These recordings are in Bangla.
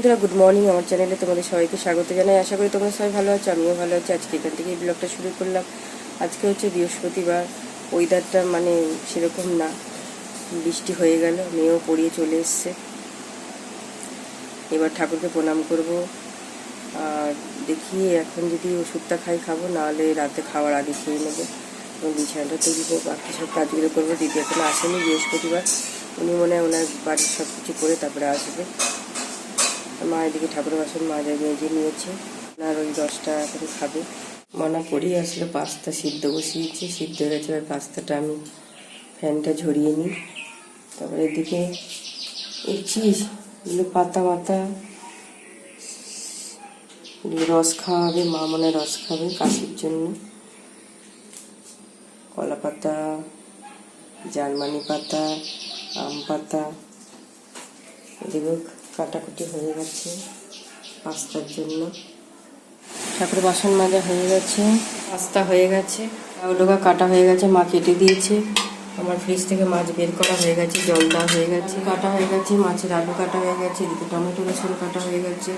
বন্ধুরা গুড মর্নিং আমার চ্যানেলে তোমাদের সবাইকে স্বাগত জানাই। আশা করি তোমরা সবাই ভালো আছো, আমিও ভালো আছি। আজকে এখান থেকে এই ব্লগটা শুরু করলাম। আজকে হচ্ছে বৃহস্পতিবার ওয়েদারটা মানে সেরকম না। বৃষ্টি হয়ে গেল, মেয়েও পড়িয়ে চলে এসছে। এবার ঠাকুরকে প্রণাম করব। আর দেখি এখন যদি ওষুধটা খাই খাব, নাহলে রাতে খাওয়ার আগে খেয়ে নেব। এবং বিছানাটা তুলবো বাকি সব কাজগুলো করব। দিদি এখন আসেনি বৃহস্পতিবার। উনি মনে হয় ওনার বাড়ির সব কিছু করে তারপরে আসবে। মা এদিকে ঠাকুর বাসন মাজা মেজে নিয়েছে আর ওই দশটা এখন খাবে। মনা পড়িয়ে আসলে, পাস্তা সিদ্ধ বসিয়েছি, সিদ্ধ হয়ে গেছে, এবার পাস্তাটা আমি ফ্যানটা ঝরিয়ে নিই। তারপরে এদিকে এগুলো পাতা মাতা রস খাওয়াবে, মা মনে রস খাবে কাশির জন্য। কলা পাতা, জার্মানি পাতা, আম পাতা এদিকেও কাটাকুটি হয়ে গেছে পাস্তার জন্য। তারপরে বাসন মাজা হয়ে গেছে, পাস্তা হয়ে গেছে লাউডোকা কাটা হয়ে গেছে, মা কেটে দিয়েছে। আমার ফ্রিজ থেকে মাছ বের করা হয়ে গেছে, জল দেওয়া হয়ে গেছে। কাটা হয়ে গেছে, মাছের আলু কাটা হয়ে গেছে, এদিকে টমেটো রসুন কাটা হয়ে গেছে,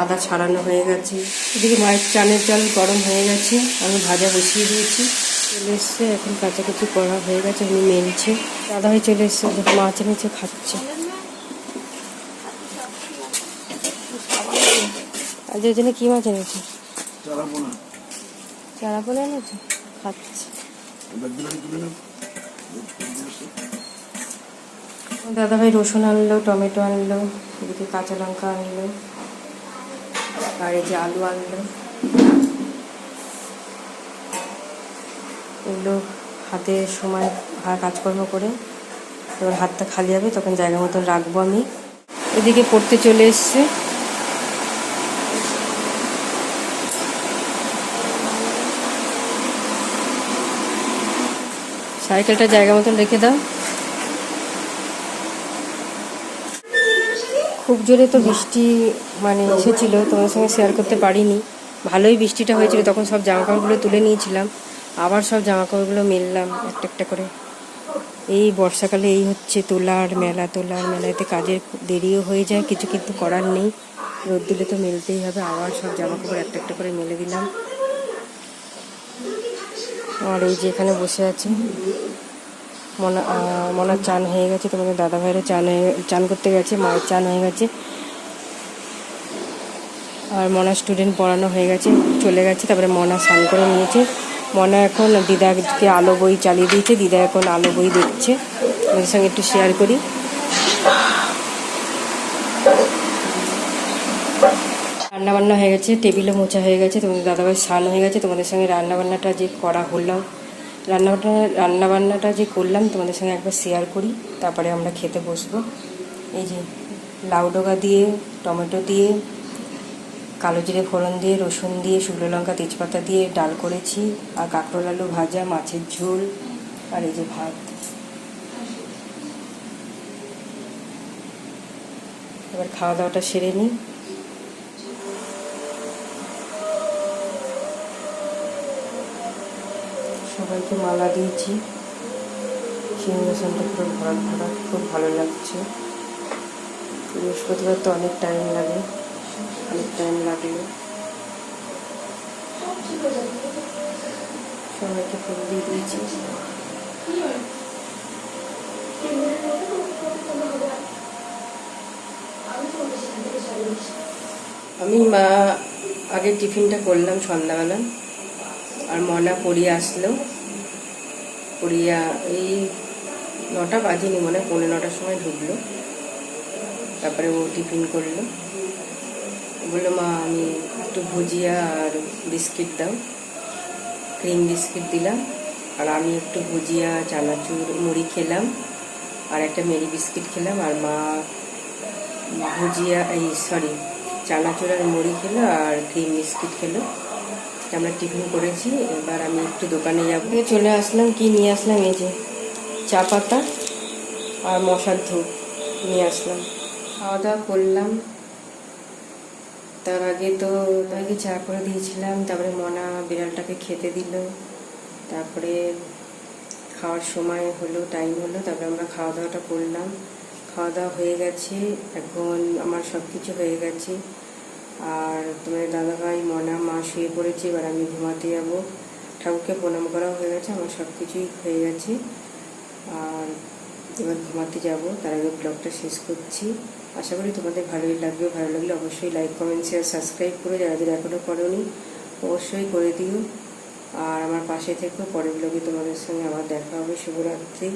আদা ছাড়ানো হয়ে গেছে। এদিকে মায়ের চানের চাল গরম হয়ে গেছে, আমি ভাজা বসিয়ে দিয়েছি। চলে এসছে, এখন কাচাকুচি করা হয়ে গেছে, উনি মেলছে। দাদা হয়ে চলে এসছে মাছ এনেছে খাচ্ছে। আজ ওই জন্য কী মাছ এনেছে? চারা এনেছে? খাচ্ছে এবার দিলাম তুলে নাও দাদা ভাই রসুন আনলো টমেটো আনলো এদিকে কাঁচা লঙ্কা আনলো আর এই যে আলু আনলো। এগুলো হাতে সময় কাজকর্ম করে এবার হাতটা খালি হবে তখন জায়গা মতন রাখব আমি। এদিকে পড়তে চলে এসছে। সাইকেলটা জায়গা মতন রেখে দাও। খুব জোরে তো বৃষ্টি মানে এসেছিল তোমার সঙ্গে শেয়ার করতে পারিনি। ভালোই বৃষ্টিটা হয়েছিল, তখন সব জামা কাপড়গুলো তুলে নিয়েছিলাম, আবার সব জামা কাপড়গুলো মেললাম একটা একটা করে। এই বর্ষাকালে এই হচ্ছে তোলার মেলা, তোলার মেলাতে কাজের দেরিও হয়ে যায়, কিছু কিন্তু করার নেই। রোদ দিলে তো মেলতেই হবে, আবার সব জামা কাপড় একটা একটা করে মেলে দিলাম। আর এই যে এখানে বসে আছে। মনা মনার চান হয়ে গেছে, তোমাদের দাদা ভাইয়েরও চান হয়ে, চান করতে গেছে, মায়ের চান হয়ে গেছে। আর মনা স্টুডেন্ট পড়ানো হয়ে গেছে, চলে গেছে, তারপরে মনা স্নান করে নিয়েছে। মনা এখন দিদাকে আলো বই চালিয়ে দিয়েছে, দিদা এখন আলো বই দেখছে। ওদের সঙ্গে একটু শেয়ার করি। রান্না বান্না হয়ে গেছে টেবিলও মোছা হয়ে গেছে, তোমাদের দাদাভাই স্নান হয়ে গেছে, তোমাদের সঙ্গে রান্না বান্নাটা যে করা হলাম রান্নাবান্না রান্না বান্নাটা যে করলাম, তোমাদের সঙ্গে একবার শেয়ার করি, তারপরে আমরা খেতে বসবো। এই যে লাউ ডগা দিয়ে, টমেটো দিয়ে, কালো জিরে ফোড়ন দিয়ে, রসুন দিয়ে, শুকনো লঙ্কা, তেজপাতা দিয়ে ডাল করেছি, আর কাঁকরোল আলু ভাজা, মাছের ঝোল, আর এই যে ভাত। এবার খাওয়া দাওয়াটা সেরে নিই। সবাইকে মালা দিয়েছি। সিংহাসনটা পুরো ভরা ভরা খুব ভালো লাগছে। বৃহস্পতিবার তো অনেক টাইম লাগে, অনেক টাইম লাগল সবাইকে ফুল দিয়ে দিয়েছি। আমি মা, আগে টিফিনটা করলাম সন্ধ্যাবেলা। আর মনা পড়িয়ে আসলো। পড়িয়া এই নটা বাজেনি মনে হয় পৌনে নটার সময় ঢুকলো। তারপরে ও টিফিন করল। বলল, মা, আমি একটু ভুজিয়া আর বিস্কিট দাও। ক্রিম বিস্কিট দিলাম আর আমি একটু ভুজিয়া, চানাচুর, মুড়ি খেলাম আর একটা মেরি বিস্কিট খেলাম। আর মা ভুজিয়া, এই সরি, চানাচুর আর মুড়ি খেলো আর ক্রিম বিস্কিট খেলো। আমরা টিফিন করেছি, এবার আমি একটু দোকানে যাব। চলে আসলাম, কি নিয়ে আসলাম? এই যে চা পাতা আর মশার ধূপ নিয়ে আসলাম। খাওয়া দাওয়া করলাম। তার আগে তো তাকে চা করে দিয়েছিলাম, তারপরে মনা বিড়ালটাকে খেতে দিল। তারপরে খাওয়ার সময় হলো টাইম হলো, তারপরে আমরা খাওয়া দাওয়াটা করলাম। খাওয়া দাওয়া হয়ে গেছে, এখন আমার সব কিছু হয়ে গেছে। আর তোমার দাদাভাই, মনা, মা শুয়ে পড়েছে, এবার আমি ঘুমাতে যাব। ঠাকুরকে প্রণাম করা হয়ে গেছে, আমার সব কিছুই হয়ে গেছে। আর এবার ঘুমাতে যাব, তার আগে ব্লগটা শেষ করছি। আশা করি তোমাদের ভালোই লাগবে, ভালো লাগলে অবশ্যই লাইক কমেন্ট শেয়ার সাবস্ক্রাইব করে যারা যারা এখনও করোনি, অবশ্যই করে দিও। আর আমার পাশে থেকেও পরের ব্লগে তোমাদের সঙ্গে আবার দেখা হবে। শুভরাত্রি।